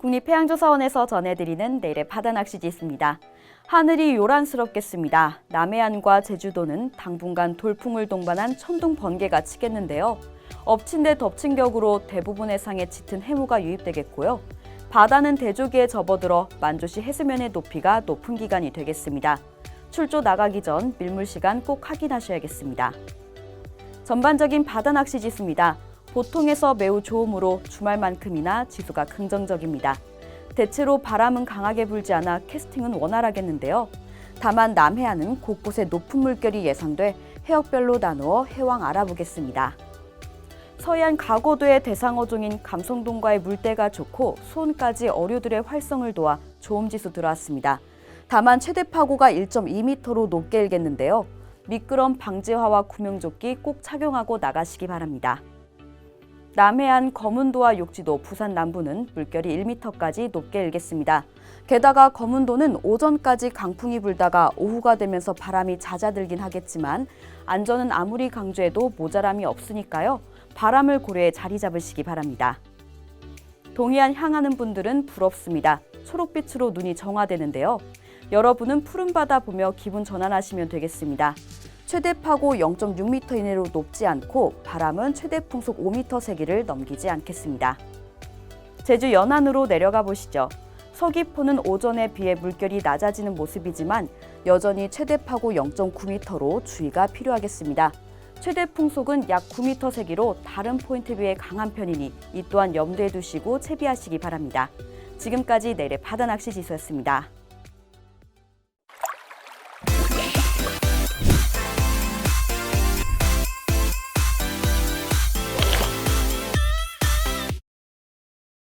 국립해양조사원에서 전해드리는 내일의 바다 낚시 지수입니다. 하늘이 요란스럽겠습니다. 남해안과 제주도는 당분간 돌풍을 동반한 천둥 번개가 치겠는데요. 엎친 데 덮친 격으로 대부분의 상에 짙은 해무가 유입되겠고요. 바다는 대조기에 접어들어 만조시 해수면의 높이가 높은 기간이 되겠습니다. 출조 나가기 전 밀물 시간 꼭 확인하셔야겠습니다. 전반적인 바다 낚시 지수입니다. 보통에서 매우 좋음으로 주말만큼이나 지수가 긍정적입니다. 대체로 바람은 강하게 불지 않아 캐스팅은 원활하겠는데요. 다만 남해안은 곳곳에 높은 물결이 예상돼 해역별로 나누어 해왕 알아보겠습니다. 서해안 가고도의 대상어종인 감성동과의 물때가 좋고 수온까지 어류들의 활성을 도와 조음지수 들어왔습니다. 다만 최대 파고가 1.2m로 높게 일겠는데요. 미끄럼 방지화와 구명조끼 꼭 착용하고 나가시기 바랍니다. 남해안 거문도와 욕지도, 부산 남부는 물결이 1m까지 높게 일겠습니다. 게다가 거문도는 오전까지 강풍이 불다가 오후가 되면서 바람이 잦아들긴 하겠지만 안전은 아무리 강조해도 모자람이 없으니까요. 바람을 고려해 자리 잡으시기 바랍니다. 동해안 향하는 분들은 부럽습니다. 초록빛으로 눈이 정화되는데요. 여러분은 푸른 바다 보며 기분 전환하시면 되겠습니다. 최대 파고 0.6m 이내로 높지 않고 바람은 최대 풍속 5m 세기를 넘기지 않겠습니다. 제주 연안으로 내려가 보시죠. 서귀포는 오전에 비해 물결이 낮아지는 모습이지만 여전히 최대 파고 0.9m로 주의가 필요하겠습니다. 최대 풍속은 약 9m 세기로 다른 포인트에 비해 강한 편이니 이 또한 염두에 두시고 채비하시기 바랍니다. 지금까지 내일의 바다 낚시 지수였습니다.